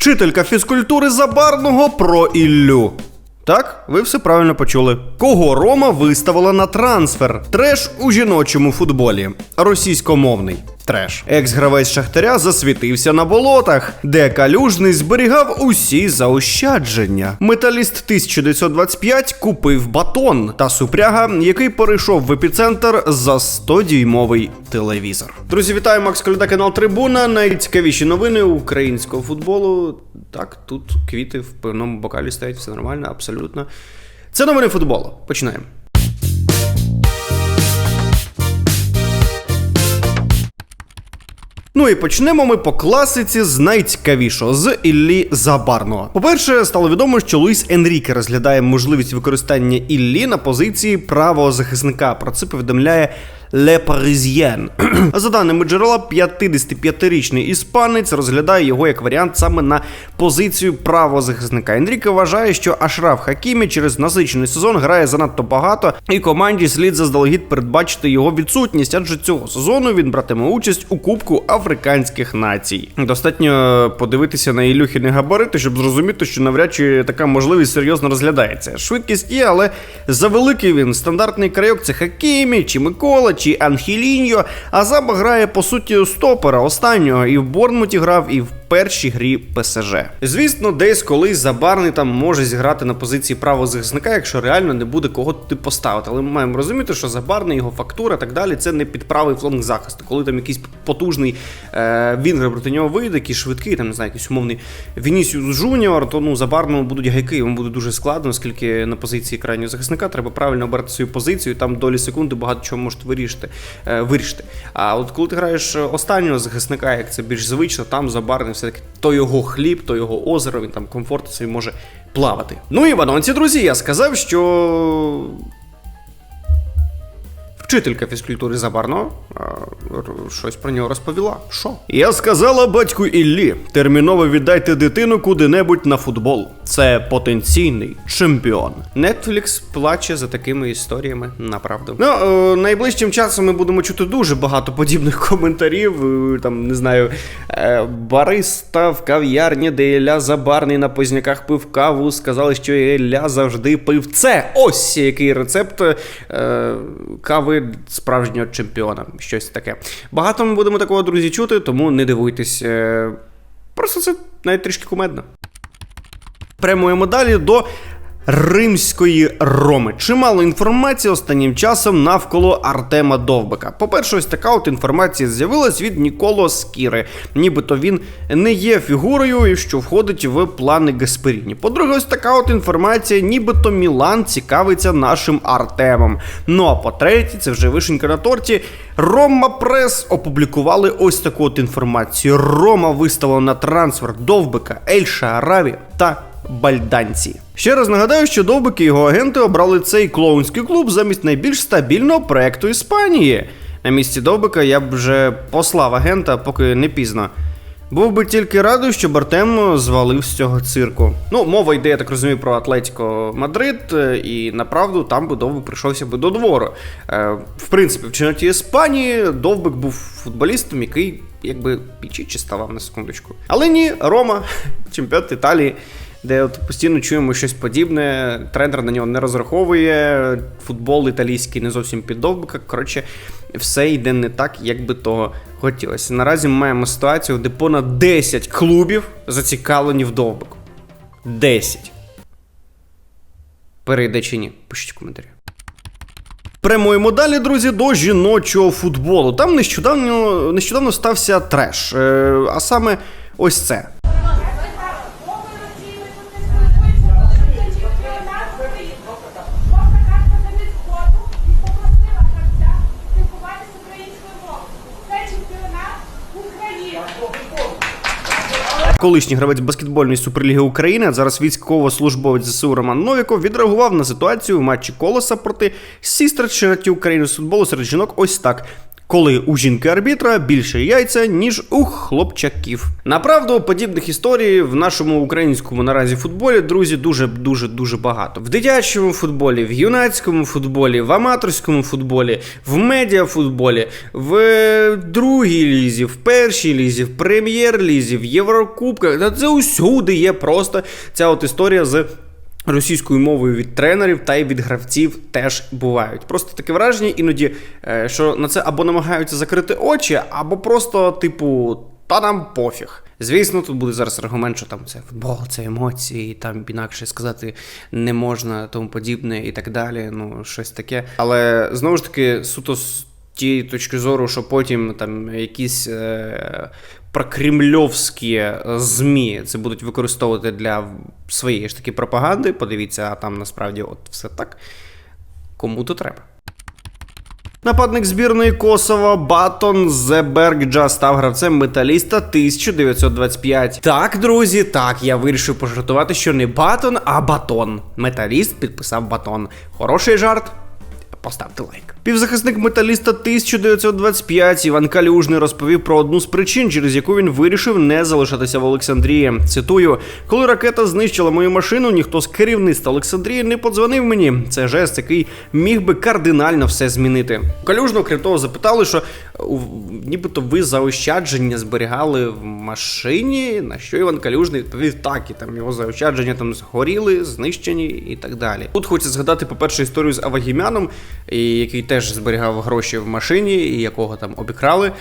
Вчителька фізкультури Забарного про Іллю. Так, ви все правильно почули. Кого Рома виставила на трансфер? Треш у жіночому футболі. Російськомовний треш. Екс-гравець Шахтаря засвітився на болотах, де калюжний зберігав усі заощадження. Металіст 1925 купив батон та супряга, який перейшов в епіцентр за 100-дюймовий телевізор. Друзі, вітаю Макс Коляда, канал Трибуна. Найцікавіші новини українського футболу. Так, тут квіти в певному бокалі стоять, все нормально, абсолютно. Це новини футболу. Починаємо. Ну і почнемо ми по класиці з найцікавішого з Іллі Забарного. По-перше, стало відомо, що Луїс Енріке розглядає можливість використання Іллі на позиції правого захисника. Про це повідомляє Le Parisien. За даними джерела, 55-річний іспанець розглядає його як варіант саме на позицію правого захисника. Енріке вважає, що Ашраф Хакімі через насичений сезон грає занадто багато, і команді слід заздалегідь передбачити його відсутність, адже цього сезону він братиме участь у Кубку африканських націй. Достатньо подивитися на Ілюхіни габарити, щоб зрозуміти, що навряд чи така можливість серйозно розглядається. Швидкість є, але завеликий він стандартний крайок це Хакімі чи Микола чи Анхіліньо, а Заба грає по суті стопера останнього і в Борнмуті грав, і в першій грі ПСЖ. Звісно, десь колись Забарний там може зіграти на позиції правого захисника, якщо реально не буде кого туди поставити. Але ми маємо розуміти, що Забарний, його фактура і так далі, це не під правий фланг захисту. Коли там якийсь потужний е, вінгер проти нього вийде, який швидкий, там не знаю, якийсь умовний Вінісіус Жуніор, то ну Забарному будуть гайки, йому буде дуже складно, оскільки на позиції крайнього захисника треба правильно обрати свою позицію, там долі секунди багато чого можуть вирішити. Е, вирішити. А от коли ти граєш останнього захисника, як це більш звично, там Забарний все-таки то його хліб, то його озеро, він там комфортно собі може плавати. Ну і в анонсі, друзі, я сказав, що. Вчителька фізкультури Забарно а, щось про нього розповіла. Що? Я сказала батьку Іллі: терміново віддайте дитину куди-небудь на футбол. Це потенційний чемпіон. Netflix плаче за такими історіями, направду. Ну, е, найближчим часом ми будемо чути дуже багато подібних коментарів. е, Там, не знаю, е, бариста в кав'ярні, де Ілля Забарний на позняках пив каву, сказали, що Ілля завжди пив це. Ось який рецепт е, кави справжнього чемпіона. Щось таке. Багато ми будемо такого, друзі, чути, тому не дивуйтесь. Е, просто це навіть трішки кумедно. Прямуємо далі до Римської Роми. Чимало інформації останнім часом навколо Артема Довбика. По-перше, ось така от інформація з'явилась від Ніколо Скіри, нібито він не є фігурою, що входить в плани Гасперіні. По-друге, ось така от інформація, нібито Мілан цікавиться нашим Артемом. Ну а по-третє, це вже вишенька на торті. Рома Прес опублікували ось таку от інформацію. Рома виставила на трансфер Довбика, Ельша Араві та Бальданці. Ще раз нагадаю, що Довбик і його агенти обрали цей клоунський клуб замість найбільш стабільного проекту Іспанії. На місці Довбика я б вже послав агента, поки не пізно. Був би тільки радий, щоб Артем звалив з цього цирку. Ну, мова йде, я так розумію, про Атлетіко Мадрид, е, і направду там би Довбик прийшовся би до двору. Е, В принципі, в чемпіонаті Іспанії Довбик був футболістом, який якби пічічі ставав на секундочку. Але ні, Рома, чемпіонат Італії. Де от постійно чуємо щось подібне, тренер на нього не розраховує, футбол італійський не зовсім під довбика. Коротше, все йде не так, як би того хотілося. Наразі ми маємо ситуацію, де понад 10 клубів зацікавлені в довбику. 10. Перейде чи ні? Пишіть в коментарі. Прямуємо далі, друзі, до жіночого футболу. Там нещодавно, нещодавно стався треш. Е, а саме ось це. Колишній гравець баскетбольної суперліги України, а зараз військовослужбовець ЗСУ Роман Новіков відреагував на ситуацію в матчі колоса проти сістер чемпіонатів України з футболу серед жінок. Ось так. Коли у жінки арбітра більше яйця, ніж у хлопчаків. Направду, подібних історій в нашому українському наразі футболі, друзі, дуже дуже дуже багато. В дитячому футболі, в юнацькому футболі, в аматорському футболі, в медіафутболі, в другій лізі, в першій лізі, в прем'єр-лізі, в Єврокубках. Це усюди є просто ця от історія з. Російською мовою від тренерів та й від гравців теж бувають. Просто таке враження іноді, е, що на це або намагаються закрити очі, або просто, типу, та нам пофіг. Звісно, тут буде зараз аргумент, що там це футбол, це емоції, там інакше сказати не можна, тому подібне і так далі. Ну, щось таке. Але знову ж таки, суто тієї точки зору, що потім там якісь е, прокремльовські е, ЗМІ це будуть використовувати для своєї ж таки пропаганди. Подивіться, а там насправді от все так. Кому то треба. Нападник збірної Косова Батон Зебергджа став гравцем металіста 1925. Так, друзі, так, я вирішив пожартувати, що не батон, а батон. Металіст підписав батон. Хороший жарт. Поставте лайк. Півзахисник металіста 1925 Іван Калюжний розповів про одну з причин, через яку він вирішив не залишатися в Олександрії. Цитую: коли ракета знищила мою машину, ніхто з керівництва Олександрії не подзвонив мені. Це жест, який міг би кардинально все змінити. Калюжного, крім того, запитали, що нібито ви заощадження зберігали в машині. На що Іван Калюжний відповів так, і там його заощадження там згоріли, знищені і так далі. Тут хочеться згадати, по-перше, історію з Авагімяном, і який теж зберігав гроші в машині, і якого там обікрали.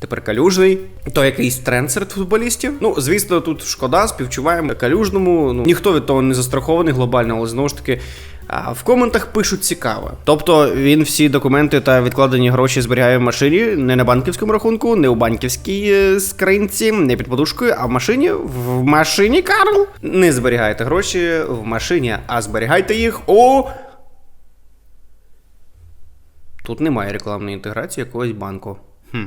Тепер калюжний, то якийсь тренд серед футболістів. Ну, звісно, тут шкода, співчуваємо калюжному. Ну ніхто від того не застрахований глобально, але знову ж таки. А в коментах пишуть цікаво. Тобто він всі документи та відкладені гроші зберігає в машині, не на банківському рахунку, не у банківській е, скринці, не під подушкою, а в машині. В машині, Карл! Не зберігайте гроші в машині, а зберігайте їх у. Тут немає рекламної інтеграції якогось банку. Хм.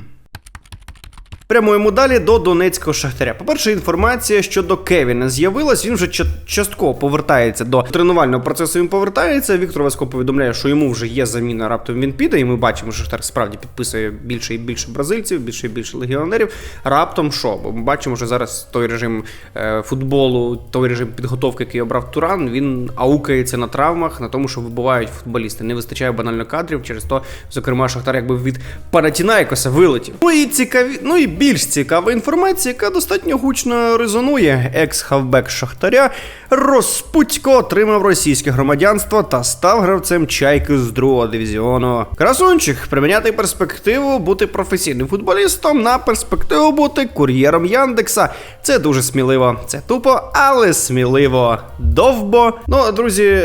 Прямуємо далі до донецького шахтаря. По-перше, інформація щодо Кевіна з'явилась. Він вже ча- частково повертається до тренувального процесу. Він повертається. Віктор Васько повідомляє, що йому вже є заміна. Раптом він піде, і ми бачимо, що Шахтар справді підписує більше і більше бразильців, більше і більше легіонерів. Раптом що? Бо ми бачимо, що зараз той режим е, футболу, той режим підготовки, який обрав Туран, він аукається на травмах, на тому, що вибувають футболісти. Не вистачає банально кадрів. Через то, зокрема, Шахтар якби від Паратінайкоса вилетів. Ну і цікаві, ну і більш цікава інформація, яка достатньо гучно резонує. Екс-хавбек Шахтаря Розпутько отримав російське громадянство та став гравцем чайки з другого дивізіону. Красунчик приміняти перспективу бути професійним футболістом на перспективу бути кур'єром Яндекса. Це дуже сміливо. Це тупо, але сміливо. Довбо. Ну, друзі.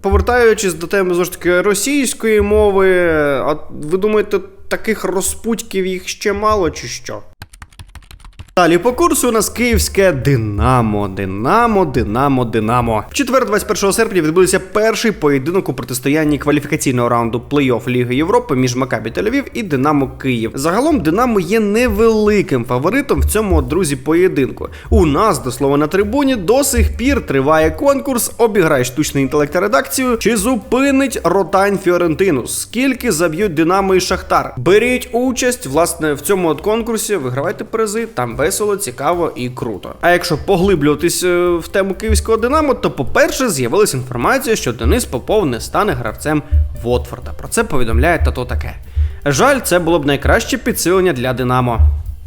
Повертаючись до теми знову ж таки російської мови, а ви думаєте, таких розпутьків їх ще мало чи що? Далі по курсу у нас київське Динамо, Динамо, Динамо, Динамо. В четвер, 21 серпня, відбудеться перший поєдинок у протистоянні кваліфікаційного раунду плей-офф Ліги Європи між Макабі Тель-Авів і Динамо Київ. Загалом Динамо є невеликим фаворитом в цьому друзі поєдинку. У нас, до слова, на трибуні до сих пір триває конкурс Обіграй штучний інтелект редакцію. Чи зупинить Ротань Фіорентину? Скільки заб'ють Динамо і Шахтар? Беріть участь власне в цьому от конкурсі, вигравайте призи, там весело, цікаво і круто. А якщо поглиблюватись е, в тему київського Динамо, то по-перше, з'явилася інформація, що Денис Попов не стане гравцем Вотфорда. Про це повідомляє тато таке. Жаль, це було б найкраще підсилення для Динамо.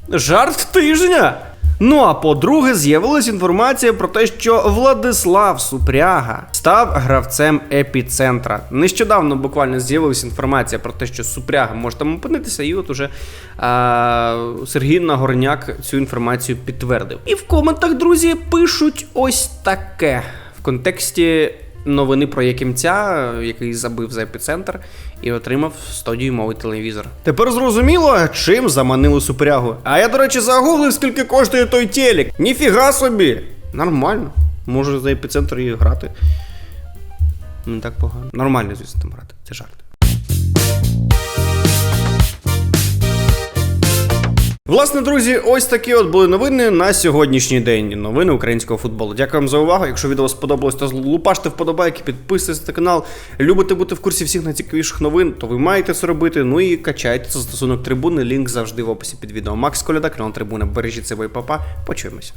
Жарт тижня! Ну а по-друге, з'явилась інформація про те, що Владислав Супряга став гравцем епіцентра. Нещодавно буквально з'явилася інформація про те, що Супряга може там опинитися, і от уже а, Сергій Нагорняк цю інформацію підтвердив. І в коментах, друзі, пишуть ось таке в контексті новини про Якимця, який забив за епіцентр і отримав 100-дюймовий телевізор. Тепер зрозуміло, чим заманили супрягу. А я, до речі, загуглив, скільки коштує той телек. Ніфіга собі! Нормально. Може за епіцентр і грати. Не так погано. Нормально, звісно, там грати. Це жарт. Власне, друзі, ось такі от були новини на сьогоднішній день. Новини українського футболу. Дякую вам за увагу. Якщо відео сподобалось, то лупаште вподобайки, підписуйтесь на канал. Любите бути в курсі всіх найцікавіших новин, то ви маєте це робити. Ну і качайте за стосунок трибуни. Лінк завжди в описі під відео. Макс Коляда, канал Трибуна. Бережіть себе і папа. Почуємося.